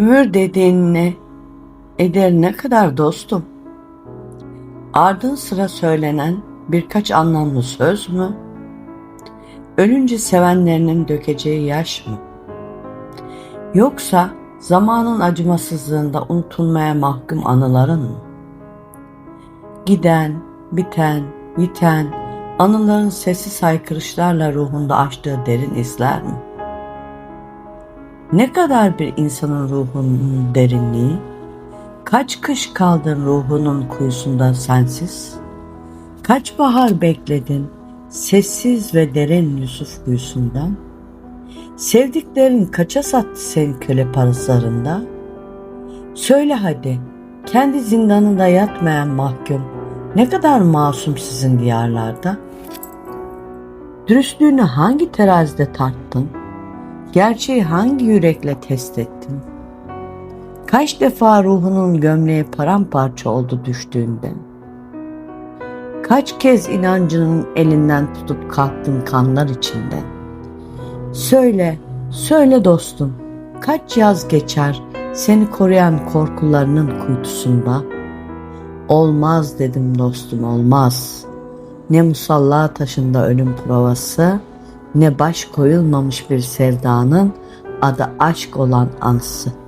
Ömür dediğin ne? Eder ne kadar dostum? Ardın sıra söylenen birkaç anlamlı söz mü? Ölünce sevenlerinin dökeceği yaş mı? Yoksa zamanın acımasızlığında unutulmaya mahkum anıların mı? Giden, biten, yiten, anıların sessiz haykırışlarla ruhunda açtığı derin izler mi? Ne kadar bir insanın ruhunun derinliği? Kaç kış kaldın ruhunun kuyusunda sensiz? Kaç bahar bekledin sessiz ve derin Yusuf kuyusundan? Sevdiklerin kaça sattı seni köle paraslarında? Söyle hadi, kendi zindanında yatmayan mahkum ne kadar masum sizin diyarlarda? Dürüstlüğünü hangi terazide tarttın? Gerçeği hangi yürekle test ettin? Kaç defa ruhunun gömleği paramparça oldu düştüğünde? Kaç kez inancının elinden tutup kalktın kanlar içinde? Söyle, söyle dostum, kaç yaz geçer seni koruyan korkularının kuytusunda? Olmaz dedim dostum olmaz. Ne musalla taşında ölüm provası, ne baş koyulmamış bir sevdanın adı aşk olan anısı.